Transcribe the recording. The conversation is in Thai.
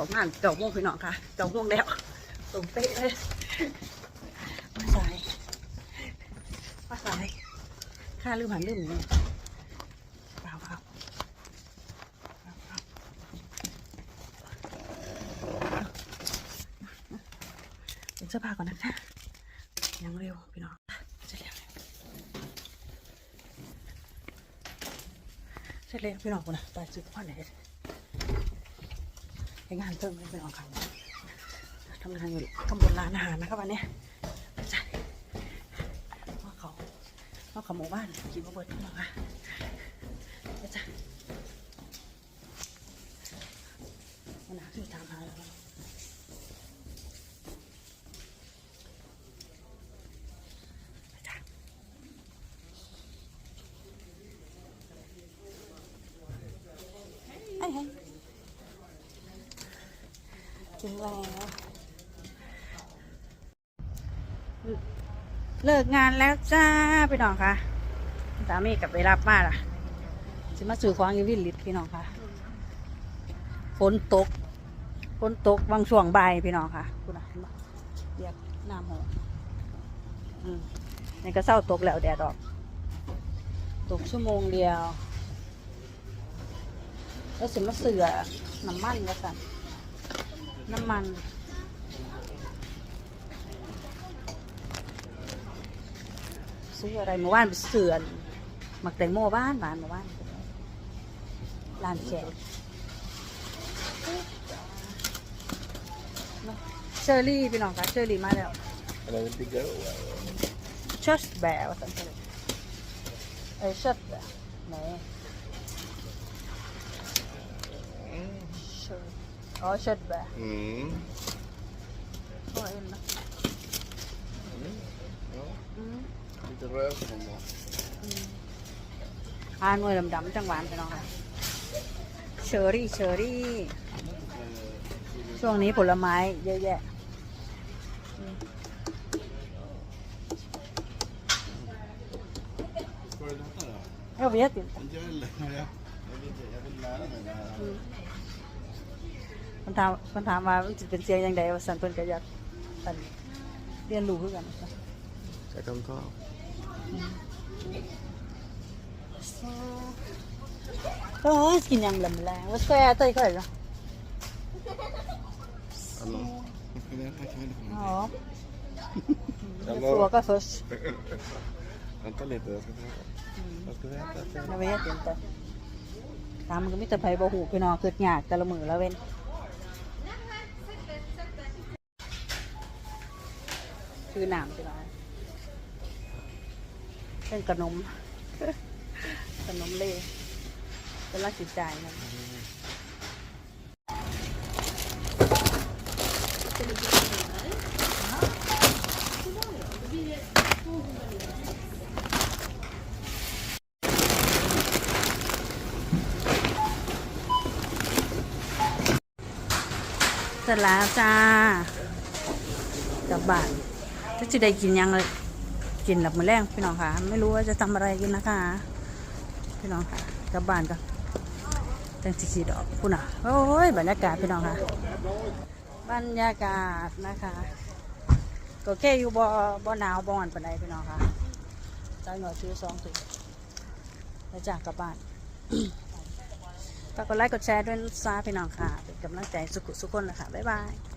ขางงานเก่าโมงพี่น้องค่ะเก่าโมงแล้วตรงเป๊ะเลยมาสายมาสายค่าลืมหันลืมนี่เปล่าเปล่าเปล่าเปล่าเดี๋ยวเสื้อผ้าก่อนนะคะยังเร็วพี่น้องเสร็จแล้วเสร็จแล้วพี่น้องคนนะไปซื้อผ้าไหน ไปงานเพิ่มไม่เป็น้องค่ะทำงานอยู่ข้างบนร้านอาหารนะครับวันนี้ใช่ว่าเขาว่าเขาหมู่บ้านกินมาเบิดพี่น้องค่ะเดี๋ยวจ้ะมันหาที่ตามหาแล้ว ไอ้ไอ้ ถึงแล้ว เลิกงานแล้วจ้าพี่น้องค่ะสามีกลับไปรับมาล่ะสิมาสื่อของอยูวิลลิตพี่น้องค่ะฝนตกฝนตกบางช่วงบ่ายพี่น้องค่ะคุณนะเรียกน้ำหงอืมนี่ก็เศร้าตกแล้วแดดออก ตกชั่วโมงเดียว แล้วสิมาเสือน้ำมันก็สั่น น้ำมันซื้ออะไรเมื่อวานไปเสือนหมักแตงโมบ้านบ้านเมื่อวานร้านแขกเชอรี่พี่น้องคะเชอรี่มาแล้ว And I went to go. ช็อตแบะว่าสั่นเลยเอ้ยช็อตแบะไหนช็ อตอ๋อช็อตแบะ Mm. โอ้ยนะ Ja, อืม lite röd som var. อ่าหน่วยดำๆจังหวานไปน้องค่ะเชอรี่เชอรี่ ช่วงนี้ผลไม้เยอะแยะ Ska du detta då? เราเวียติน Inte jag heller. men Jag, jag, vet inte, jag vill lära mig det här. คนถามคนถามว่ามันจะเป็นเสียงยังไงว่าสันเพิ่นก็อยากอันเรียนรู้คือกันนะคะ Jag kan ta. ก็กินยังลำแรงว่าแซ่เต้ยก็เลยเนาะ Hallå? Vad ska vi äta ikväll? อ๋อ Hallå? ตัวก็ först Vänta lite, jag ska fråga. Vad ska vi äta ikväll? เราเวียตินแต่ตามมันก็มีแต่ไผบ่หู พี่น้องเกิดยากแต่ละมือแล้วเว้นคือหนามพี่น้องเป็นขนม ขนมเล่เป็นรักจิตใจนะเสร็จแล้วจ้า กลับบ้าน ก็จะได้กินยังเลยกินหลับมือแรงพี่น้องค่ะ ไม่รู้ว่าจะทำอะไรกินนะคะ พี่น้องค่ะกลับบ้านกันจังสิสีดอกคุณอะโอ้ยบรรยากาศพี่น้องค่ะบรรยากาศนะคะก็แค่อยู่บ่บ่หนาวบ่อ่อนปานใดพี่น้องค่ะใจหน่อยซื้อสองถุงแล้วจากกลับบ้านฝากกดไลค์กดแชร์ด้วยนะจ้าพี่น้องค่ะ เป็นกำลังใจสุขุสุขคนนะคะบ๊ายบาย